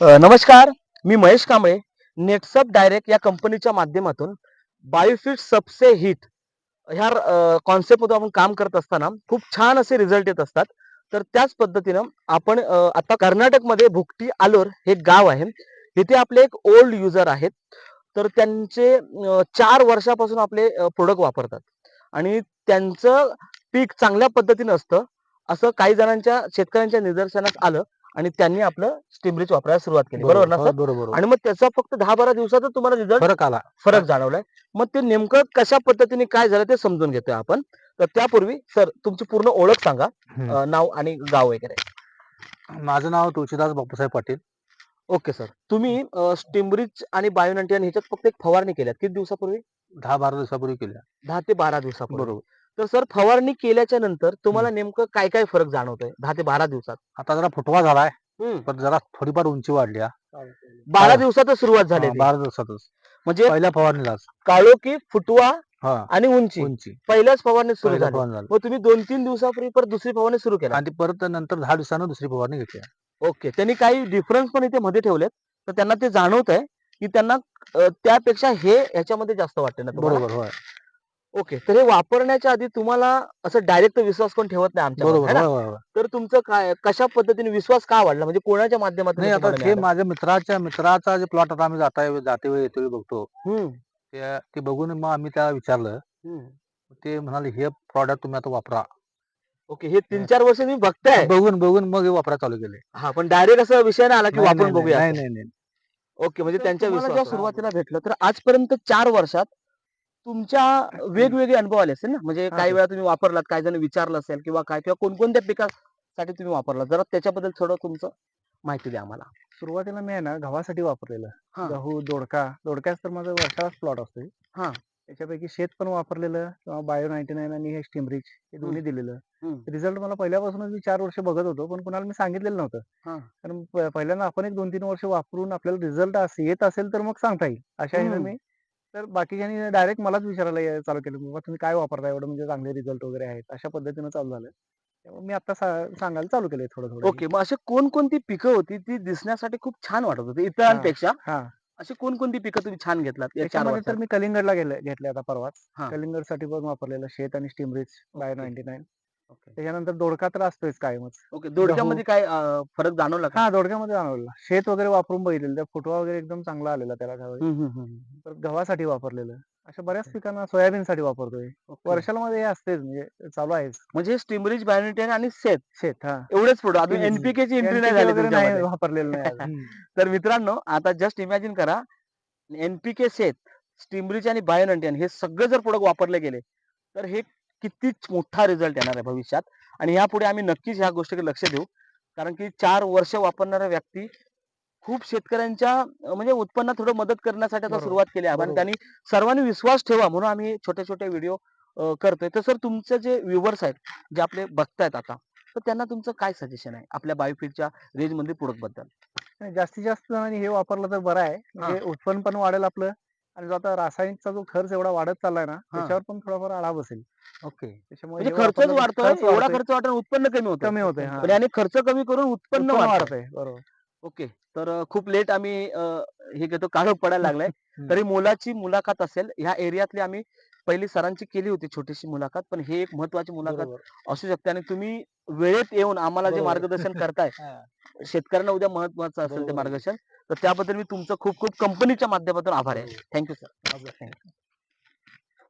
नमस्कार मी Mahesh Kamble Netsurf Direct या कंपनीच्या माध्यमातून बायोफिट सबसे हिट ह्या कॉन्सेप्टमधून आपण काम करत असताना खूप छान असे रिझल्ट येत असतात. तर त्याच पद्धतीनं आपण आता कर्नाटकमध्ये भुकटी आलोर हे गाव आहे. इथे आपले एक ओल्ड युजर आहेत. तर त्यांचे चार वर्षापासून आपले प्रोडक्ट वापरतात. आणि त्यांचं पीक चांगल्या पद्धतीनं असतं. असं काही जणांच्या शेतकऱ्यांच्या निदर्शनास आलं आणि त्यांनी आपलं स्टिमरीच वापरायला सुरुवात केली. बरोबर ना हो, सर? बरोबर आणि मग त्याचा फक्त दहा बारा दिवसातच तुम्हाला रिझल्ट फरक आला. फरक जाणवलाय. मग ते नेमकं कशा पद्धतीने काय झालं ते समजून घेतोय आपण. तर त्यापूर्वी सर तुमची पूर्ण ओळख सांगा. अं, नाव आणि गाव वगैरे. माझं नाव तुळशीदास बापूसाहेब पाटील. Okay sir. तुम्ही स्टिमरिच आणि बायोनंटियन ह्याच्यात फक्त एक फवारणी केल्यात. किती दिवसापूर्वी? दहा बारा दिवसापूर्वी केल्या. दहा ते बारा दिवसापूर्वी. बरोबर. तर सर फवारणी केल्याच्यानंतर तुम्हाला नेमकं काय काय फरक जाणवतोय? दहा ते बारा दिवसात. आता जरा फुटवा झालाय. पण जरा थोडीफार उंची वाढली हा. बारा. दिवसातच सुरुवात झाली हा. बारा दिवसातच. म्हणजे पहिल्या फवारणीलाच. काळोखी फुटवा हा. आणि उंची. उंची. पहिल्याच फवारणी सुरू पहिल्या झाली. मग तुम्ही दोन तीन दिवसापूर्वी परत दुसरी फवारणी सुरू केला. आणि ती परत नंतर दहा दिवसानं दुसरी फवारणी घेतली. ओके. त्यांनी काही डिफरन्स पण इथे मध्ये ठेवलेत. तर त्यांना ते जाणवत आहे की त्यांना अ, त्यापेक्षा हे ह्याच्यामध्ये जास्त वाटते ना तुम्हाला? बरोबर होय. ओके तर हे वापरण्याच्या आधी तुम्हाला असं डायरेक्ट विश्वास कोण ठेवत नाही आमच्या बरोबर. तर तुमचं काय कशा पद्धतीने विश्वास का वाढला? म्हणजे कोणाच्या माध्यमातून नाही आता हे? माझ्या मित्राच्या मित्राचा जे प्लॉट आता आम्ही जाता जाते वेळी येते वेळी बघतो. ते बघून मग आम्ही त्याला विचारलं. ते म्हणाले हे प्रॉडक्ट तुम्ही आता वापरा. ओके हे तीन चार वर्ष तुम्ही बघताय. बघून बघून मग हे वापरायला चालू केले. हा पण डायरेक्ट असं विषय नाही आला की वापरून बघूया. नाही. नाही ओके म्हणजे त्यांच्या सुरुवातीला भेटलं तर आजपर्यंत चार वर्षात तुमच्या वेगवेगळे अनुभव आले असेल ना? म्हणजे काही वेळा तुम्ही वापरलात काही जण विचारलं असेल किंवा काय किंवा कोणकोणत्या पिकासाठी तुम्ही वापरला जरा त्याच्याबद्दल थोडं तुमचं माहिती द्या आम्हाला. सुरुवातीला मी आहे ना गव्हासाठी वापरलेलं. गहू दोडका. दोडक्याच तर माझं वर्षालाच प्लॉट असतो हा. त्याच्यापैकी शेत पण वापरलेलं किंवा बायो नाईन्टी नाईन आणि हे स्टिमरिच हे दोन्ही दिलेलं. रिझल्ट मला पहिल्यापासूनच मी चार वर्ष बघत होतो पण कुणाला मी सांगितलेलं नव्हतं. कारण पहिल्यांदा आपण एक दोन तीन वर्ष वापरून आपल्याला रिझल्ट असे येत असेल तर मग सांगता येईल. अशा. मी तर बाकीच्यांनी डायरेक्ट मलाच विचारायला चालू केलं बाबा तुम्ही काय वापरता एवढं म्हणजे चांगले रिझल्ट वगैरे आहेत. अशा पद्धतीनं चालू झालं. त्यामुळे मी आता सा- सांगायला चालू केलंय थोडं थोडं ओके मग अशी कोणकोणती पिकं होती ती दिसण्यासाठी खूप छान वाटत होती इतरांपेक्षा? हा. अशी कोणकोणती पिकं तुम्ही छान घेतलात या चार त्याच्यामध्ये तर वर्षात? मी कलिंगडला गेले घेतले आता परवाच. हा. कलिंगडसाठी पण वापरलेलं शेत आणि स्टिमरिच बाय. Ninety nine. त्याच्यानंतर दोडका तर असतोच कायमच ओके दोडक्यामध्ये काय अं, फरक जाणवला का हा दोडक्यामध्ये आणलेला शेत वगैरे वापरून बघितलेलं त्या फुटवा वगैरे एकदम चांगला आलेला त्याला त्यावेळी हम्म, हम्म, हम्म. तर गव्हासाठी वापरलेलं अशा बऱ्याच पिकांना सोयाबीन साठी वापरतोय. वर्षाला मध्ये हे असतेच म्हणजे चालू आहेच म्हणजे स्टिमरिच बायोनिटेन आणि सेट शेत हा एवढेच प्रोडक्ट अजून. एनपीके ची एंट्री नाही NPK झाली वगैरे नाही तुमच्यामध्ये. वापरलेलं नाही अजून. तर मित्रांनो आता जस्ट इमॅजिन करा एनपीके शेत स्टिमरिच आणि बायोनंटियन हे सगळे जर प्रोडक्ट वापरले गेले तर हे किती मोठा रिझल्ट येणार आहे भविष्यात. आणि यापुढे आम्ही नक्कीच ह्या गोष्टीकडे लक्ष देऊ. कारण की चार वर्ष वापरणारा व्यक्ती खूप शेतकऱ्यांच्या म्हणजे उत्पन्नात थोडं मदत करण्यासाठी आता सुरुवात केली आहे. आणि. त्यांनी सर्वांनी विश्वास ठेवा म्हणून आम्ही छोटे छोटे व्हिडिओ करतोय. तर सर तुमचे जे व्ह्युअर्स आहेत जे आपले बघतायत आता तर त्यांना तुमचं काय सजेशन आहे? आपल्या बायोफिटच्या रेंजमध्ये प्रोडक्टबद्दल. जास्तीत जास्त हे वापरलं तर बरं आहे. म्हणजे उत्पन्न पण वाढेल आपलं. आणि जो आता रासायनिकचा जो खर्च एवढा वाढत चाललाय ना त्याच्यावर पण थोडाफार आळा बसेल ओके त्याच्यामुळे म्हणजे खर्चच खर्च एवढा खर्च वाटून उत्पन्न कमी होतं कमी होतंय हा. आणि खर्च कमी करून उत्पन्न वाढतंय वाढतंय बरोबर ओके तर खूप लेट आम्ही हे घेतो काळं पडायला लागलाय. तरी मोलाची मुलाखत असेल ह्या एरियातली आम्ही पहिली सरांची केली होती छोटीशी मुलाखत पण ही एक महत्वाची मुलाखत. असू शकते आणि तुम्ही वेळेत येऊन आम्हाला जे. मार्गदर्शन करताय. शेतकऱ्यांना उद्या महत्वाचं असेल ते आहे. मार्गदर्शन तर त्याबद्दल मी तुमचं खूप खूप कंपनीच्या माध्यमातून आभार आहे. थँक्यू सर आपलं.